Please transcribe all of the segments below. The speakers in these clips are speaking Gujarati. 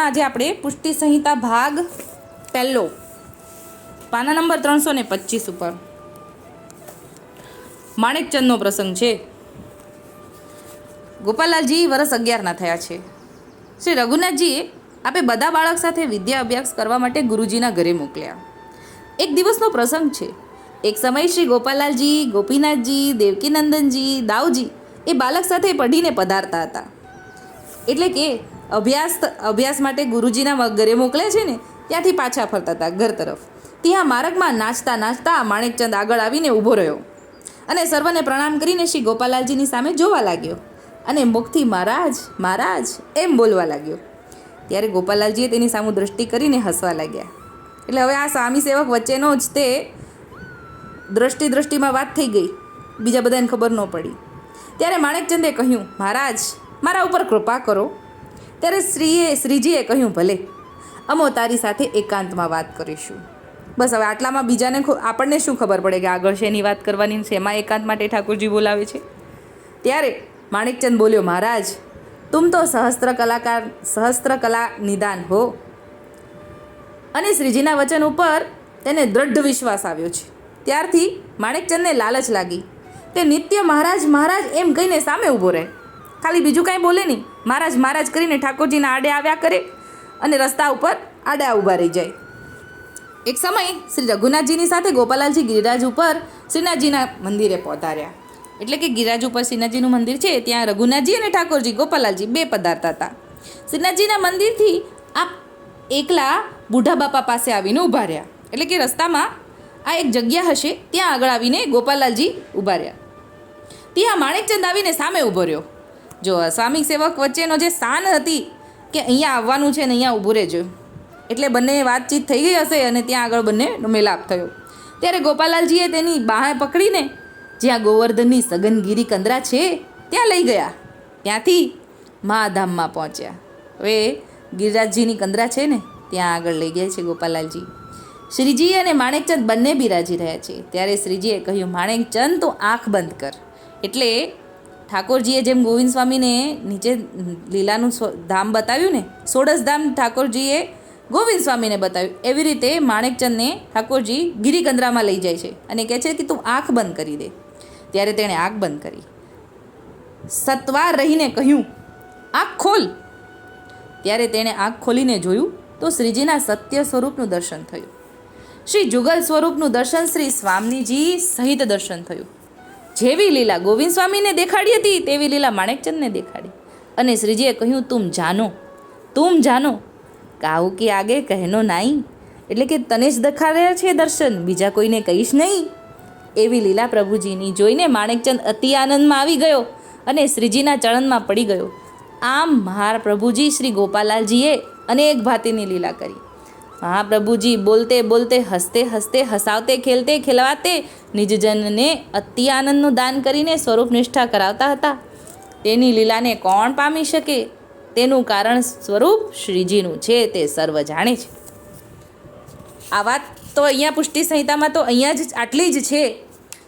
સમાચારમાં આજે આપણે પુષ્ટિ સંહિતા ભાગ પહેલો, પાના નંબર ત્રણસો ને પચીસ ઉપર. માણેકચંદનો પ્રસંગ છે. ગોપાલાલજી વર્ષ અગિયારના થયા છે. શ્રી રઘુનાથજીએ આપે બધા બાળક સાથે વિદ્યા અભ્યાસ કરવા માટે ગુરુજીના ઘરે મોકલ્યા. એક દિવસનો પ્રસંગ છે. એક સમય શ્રી ગોપાલાલજી ગોપીનાથજી, દેવકીનંદનજી દાવજી એ બાળક સાથે પઢીને પધારતા હતા. એટલે કે અભ્યાસ અભ્યાસ માટે ગુરુજીના ઘરે મોકલે છે ને, ત્યાંથી પાછા ફરતા હતા ઘર તરફ. ત્યાં માર્ગમાં નાચતા નાચતા માણેકચંદ આગળ આવીને ઊભો રહ્યો. અને સર્વને પ્રણામ કરીને શ્રી ગોપાલાલજીની સામે જોવા લાગ્યો. અને મુખથી મહારાજ મહારાજ, એમ બોલવા લાગ્યો. ત્યારે ગોપાલાલજીએ તેની સામુ દૃષ્ટિ કરીને હસવા લાગ્યા. એટલે હવે આ સ્વામી સેવક વચ્ચેનો જ તે દ્રષ્ટિ દ્રષ્ટિમાં વાત થઈ ગઈ. બીજા બધાને ખબર ન પડી. ત્યારે માણેકચંદે કહ્યું, મહારાજ, મારા ઉપર કૃપા કરો. ત્યારે શ્રીએ શ્રીજીએ કહ્યું, ભલે, અમો તારી સાથે એકાંતમાં વાત કરીશું. બસ હવે આટલામાં બીજાને આપણને શું ખબર પડે કે આગળ શેની વાત કરવાની શેમાં એકાંત માટે ઠાકોરજી બોલાવે છે? ત્યારે માણેકચંદ બોલ્યો, મહારાજ, તુમ તો સહસ્ત્ર કલાકાર, સહસ્ત્ર કલા નિદાન હો. અને શ્રીજીના વચન ઉપર તેને દ્રઢ વિશ્વાસ આવ્યો છે. ત્યારથી માણેકચંદને લાલચ લાગી તે નિત્ય મહારાજ મહારાજ, એમ કહીને સામે ઊભો રહે. ખાલી બીજું કાંઈ બોલે નહીં. મહારાજ મહારાજ કરીને ઠાકોરજીના આડે આવ્યા કરે અને રસ્તા ઉપર આડા ઊભા રહી જાય. એક સમય શ્રી રઘુનાથજીની સાથે ગોપાલાલજી ગિરિરાજ ઉપર શ્રીનાથજીના મંદિરે પહોંચાડ્યા એટલે કે ગિરિરાજ ઉપર શ્રીનાથજીનું મંદિર છે, ત્યાં રઘુનાથજી અને ઠાકોરજી, ગોપાલાલજી બે પધારતા હતા. શ્રીનાથજીના મંદિરથી આ એકલા બુઢા બાપા પાસે આવીને ઊભા રહ્યા. એટલે કે રસ્તામાં આ એક જગ્યા હશે, ત્યાં આગળ આવીને ગોપાલાલજી ઊભા રહ્યા. ત્યાં માણેકચંદ આવીને સામે ઊભો રહ્યો. જો સ્વામી સેવક વચ્ચેનો જે સ્થાન હતી કે અહીંયા આવવાનું છે ને અહીંયા ઊભું રહેજો. એટલે બંને વાતચીત થઈ ગઈ હશે અને ત્યાં આગળ બંનેનો મેલાપ થયો. ત્યારે ગોપાલાલજીએ તેની બાહે પકડીને જ્યાં ગોવર્ધનની સગનગીરી કંદરા છે, ત્યાં લઈ ગયા. ત્યાંથી મહાધામમાં પહોંચ્યા. હવે ગિરિરાજજીની કંદરા છે ને, ત્યાં આગળ લઈ ગયા છે ગોપાલાલજી. શ્રીજી અને માણેકચંદ બંને બિરાજી રહ્યા છે. ત્યારે શ્રીજીએ કહ્યું, માણેકચંદ, તો આંખ બંધ કર. એટલે ઠાકોરજીએ જેમ ગોવિંદ સ્વામીને નીચે લીલાનું ધામ બતાવ્યું ને સોડસ ધામ ઠાકોરજીએ ગોવિંદ સ્વામીને બતાવ્યું. એવી રીતે માણેકચંદને ઠાકોરજી ગિરિકંદરામાં લઈ જાય છે અને કહે છે કે તું આંખ બંધ કરી દે. ત્યારે તેણે આંખ બંધ કરી. સત્વાર રહીને કહ્યું, આંખ ખોલ. ત્યારે તેણે આંખ ખોલીને જોયું તો શ્રીજીના સત્ય સ્વરૂપનું દર્શન થયું. શ્રી જુગલ સ્વરૂપનું દર્શન શ્રી સ્વામીજી સહિત દર્શન થયું. જેવી લીલા ગોવિંદ સ્વામીને દેખાડી હતી, તેવી લીલા માણેકચંદને દેખાડી. અને શ્રીજીએ કહ્યું, તું જાનો તું જાનો. કાઉ કે આગે કહેનો નાઈ? એટલે કે તને જ દેખાડ્યા છે દર્શન, બીજા કોઈને કહીશ નહીં. એવી લીલા પ્રભુજીની જોઈને માણેકચંદ અતિ આનંદમાં આવી ગયો અને શ્રીજીના ચરણમાં પડી ગયો. આમ મહાપ્રભુજી શ્રી ગોપાલાલજીએ અનેક ભાતીની લીલા કરી. મહાપ્રભુજી બોલતે બોલતે, હસતે હસતે, હસાવતે, ખેલતે, ખેલવાતે, નિજજનને અતિ આનંદનું દાન કરીને સ્વરૂપ નિષ્ઠા કરાવતા હતા. તેની લીલાને કોણ પામી શકે? તેનું કારણ સ્વરૂપ શ્રીજીનું છે, તે સર્વ જાણે છે. આ વાત તો અહીંયા પુષ્ટિ સંહિતામાં તો અહીંયા જ આટલી જ છે.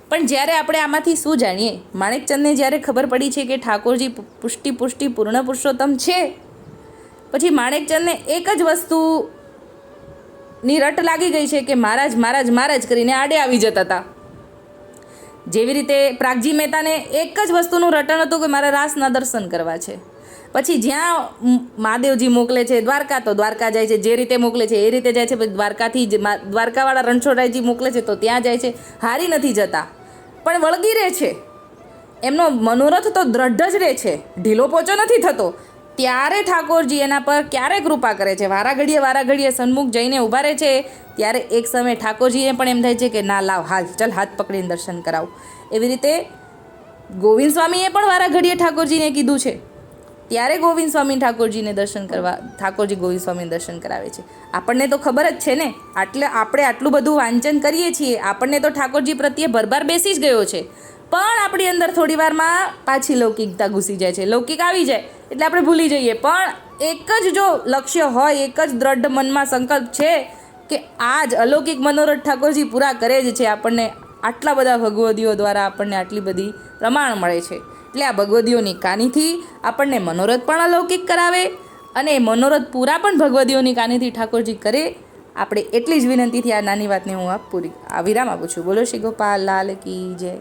પણ જ્યારે આપણે આમાંથી શું જાણીએ? માણેકચંદને જ્યારે ખબર પડી છે કે ઠાકોરજી પુષ્ટિ પુષ્ટિ પૂર્ણ પુરુષોત્તમ છે, પછી માણેકચંદને એક જ વસ્તુની રટ લાગી ગઈ છે કે મહારાજ મહારાજ મહારાજ કરીને આડે આવી જતા હતા જેવી રીતે પ્રાગજી મહેતાને એક જ વસ્તુનું રટણ હતું કે મારે રાસના દર્શન કરવા છે. પછી જ્યાં મહાદેવજી મોકલે છે, દ્વારકા તો દ્વારકા જાય છે, જે રીતે મોકલે છે એ રીતે જાય છે, પછી દ્વારકાથી દ્વારકાવાળા રણછોડરાયજી મોકલે છે તો ત્યાં જાય છે, હારી નથી જતા. પણ વળગી રહે છે. એમનો મનોરથ તો દ્રઢ જ રહે છે. ઢીલો પોચો નથી થતો. ત્યારે ઠાકોરજી એના પર ક્યારે કૃપા કરે છે? વારાઘડીએ વારાઘડીએ સન્મુખ જઈને ઊભા રહે છે. ત્યારે એક સમયે ઠાકોરજીને પણ એમ થાય છે કે, ના, લાવ, હાલ, ચલ, હાથ પકડીને દર્શન કરાવ. એવી રીતે ગોવિંદ સ્વામીએ પણ વારા ઘડીએ ઠાકોરજીને કીધું છે. ત્યારે ગોવિંદ સ્વામી ઠાકોરજીને દર્શન કરવા, ઠાકોરજી ગોવિંદ સ્વામીને દર્શન કરાવે છે. આપણને તો ખબર જ છે ને, આટલે આપણે આટલું બધું વાંચન કરીએ છીએ, આપણને તો ઠાકોરજી પ્રત્યે ભરભાર બેસી જ ગયો છે. પણ આપણી અંદર થોડી વારમાં પાછી લૌકિકતા ઘૂસી જાય છે. લૌકિક આવી જાય એટલે આપણે ભૂલી જઈએ. પણ એક જ જો લક્ષ્ય હોય, એક જ દ્રઢ મનમાં સંકલ્પ છે કે આ જ અલૌકિક મનોરથ ઠાકોરજી પૂરા કરે જ છે, આપણને આટલા બધા ભગવદીઓ દ્વારા આપણને આટલી બધી પ્રમાણ મળે છે. એટલે આ ભગવદીઓની કાનીથી આપણને મનોરથ પણ અલૌકિક કરાવે અને મનોરથ પૂરા પણ ભગવદીઓની કાનીથી ઠાકોરજી કરે. આપણે એટલી જ વિનંતીથી આ નાની વાતને હું આપ પૂરી, આ વિરામ આપું છું. બોલો શ્રી ગોપાલ, લાલ કી જય.